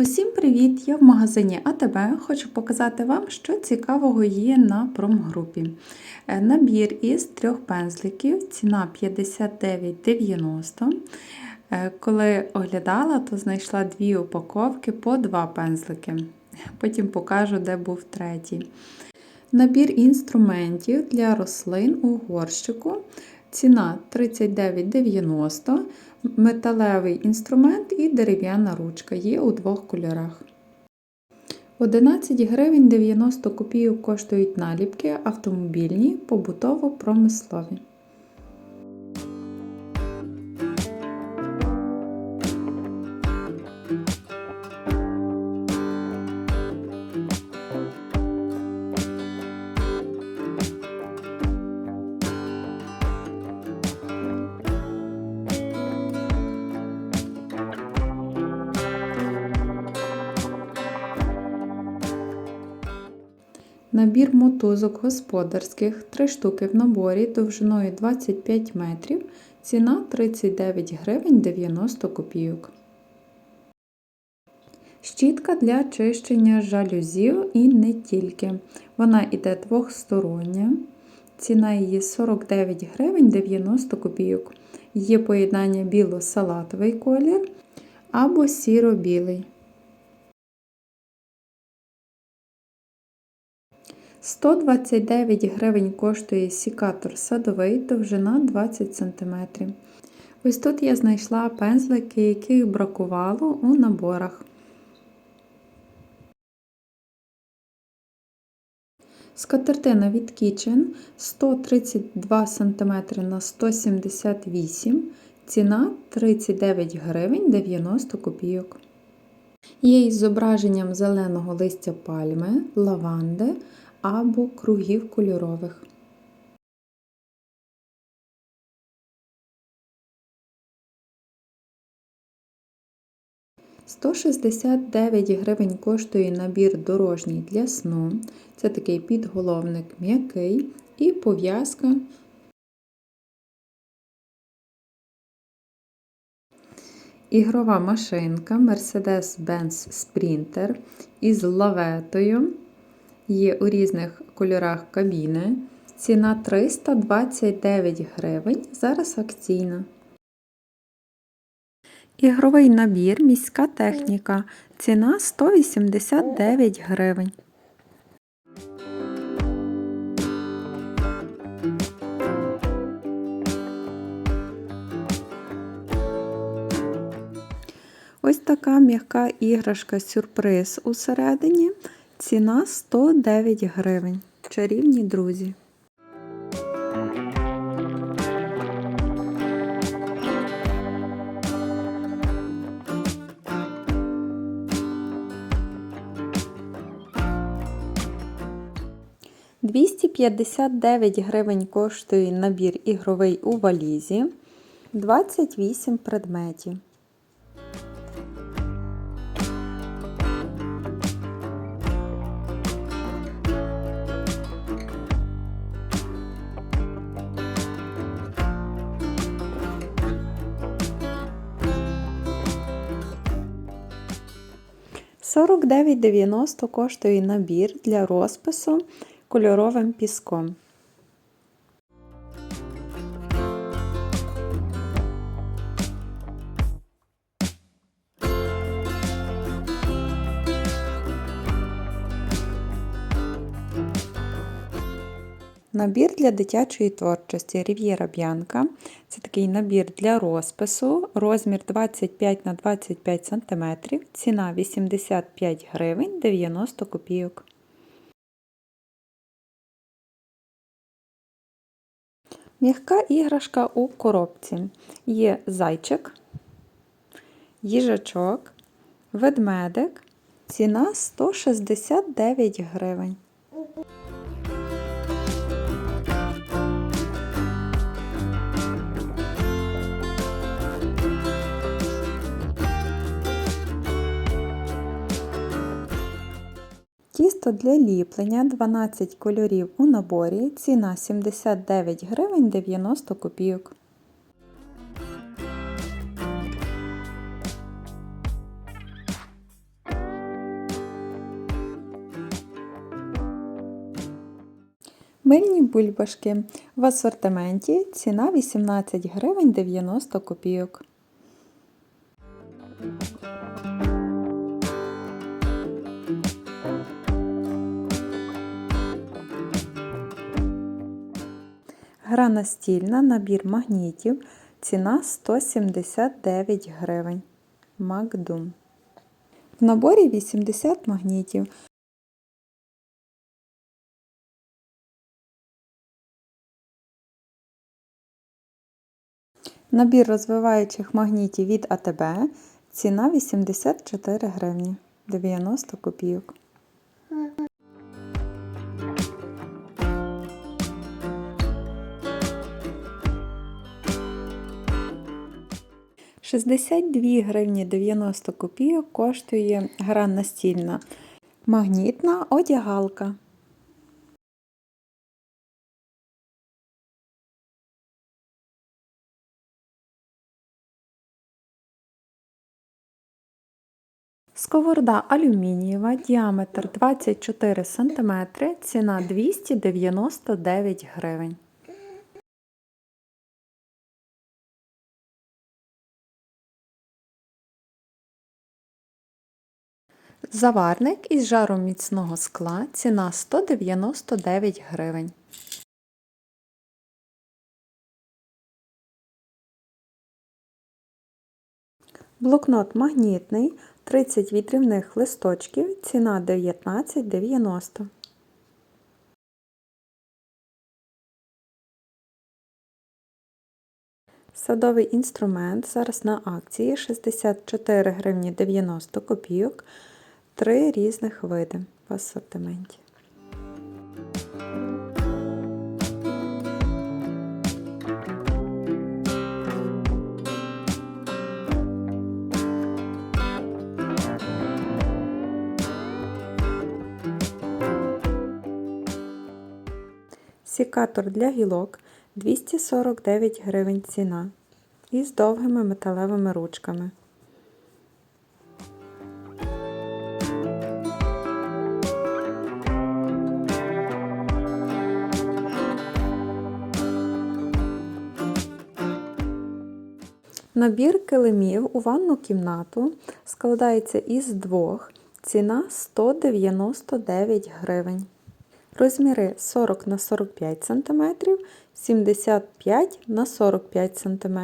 Усім привіт! Я в магазині АТБ. Хочу показати вам, що цікавого є на промгрупі. Е, Набір із трьох пензликів, ціна 59,90. Е, Коли оглядала, то знайшла дві упаковки по два пензлики. Потім покажу, де був третій. Набір інструментів для рослин у горщику. Ціна 39,90, металевий інструмент і дерев'яна ручка є у двох кольорах. 11 гривень 90 копійок коштують наліпки автомобільні, побутово-промислові. Набір мотузок господарських 3 штуки в наборі довжиною 25 метрів, ціна 39 гривень 90 копійок. Щітка для чищення жалюзів і не тільки. Вона йде двохстороння. Ціна її 49 гривень 90 копійок. Є поєднання біло-салатовий колір або сіро-білий. 129 гривень коштує сікатор садовий, довжина 20 см. Ось тут я знайшла пензлики, яких бракувало у наборах. Скатертина від Kitchen 132 см на 178 ціна 39 гривень 90 копійок. Є із зображенням зеленого листя пальми, лаванди або кругів кольорових. Сто гривень коштує набір дорожній для сну. Це такий підголовник м'який і пов'язка. Ігрова машинка Mercedes-Benz Sprinter із лаветою. Є у різних кольорах кабіни. Ціна 329 гривень, зараз акційна. Ігровий набір міська техніка. Ціна 189 гривень. Ось така м'яка іграшка сюрприз усередині. Ціна 109 гривень. Чарівні друзі. Двісті п'ятдесят дев'ять гривень коштує набір ігровий у валізі. 28 предметів. Сорок дев'ять дев'яносто коштує набір для розпису кольоровим піском. Набір для дитячої творчості Рів'єра Б'янка. Це такий набір для розпису, розмір 25 на 25 см, ціна 85 гривень 90 копійок. М'яка іграшка у коробці. Є зайчик, їжачок, ведмедик. Ціна 169 гривень. Тісто для ліплення 12 кольорів у наборі. Ціна 79 гривень 90 копійок. Мильні бульбашки в асортименті ціна 18 гривень 90 копійок. Гра настільна, набір магнітів. Ціна 179 гривень. Макдум. В наборі 80 магнітів. Набір розвиваючих магнітів від АТБ. Ціна 84 гривні 90 копійок. – 62 гривні 90 копійок коштує гра настільна магнітна одягалка. Сковорода алюмінієва, діаметр 24 см, ціна 299 гривень. Заварник із жаром міцного скла, ціна 199 гривень. Блокнот магнітний 30 вітрівних листочків, ціна 19,90. Садовий інструмент зараз на акції 64 гривні 90 копійок. Три різних види в асортименті. Сікатор для гілок 249 гривень ціна із довгими металевими ручками. Набір килимів у ванну кімнату складається із двох. Ціна 199 гривень. Розміри 40 на 45 см, 75 на 45 см.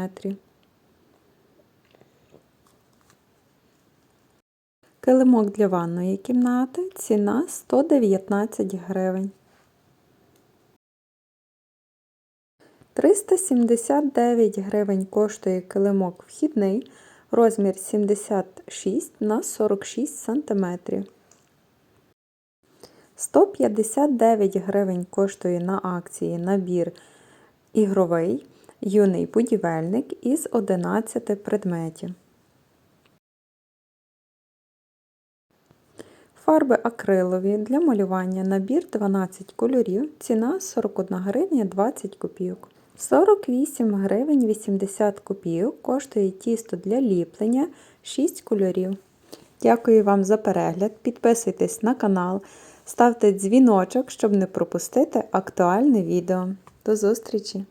Килимок для ванної кімнати ціна 119 гривень. 379 гривень коштує килимок вхідний, розмір 76 на 46 см. 159 гривень коштує на акції набір ігровий юний будівельник із 11 предметів. Фарби акрилові для малювання набір 12 кольорів. Ціна 41 гривня 20 копійок. 48 гривень 80 копійок коштує тісто для ліплення 6 кольорів. Дякую вам за перегляд. Підписуйтесь на канал, ставте дзвіночок, щоб не пропустити актуальне відео. До зустрічі!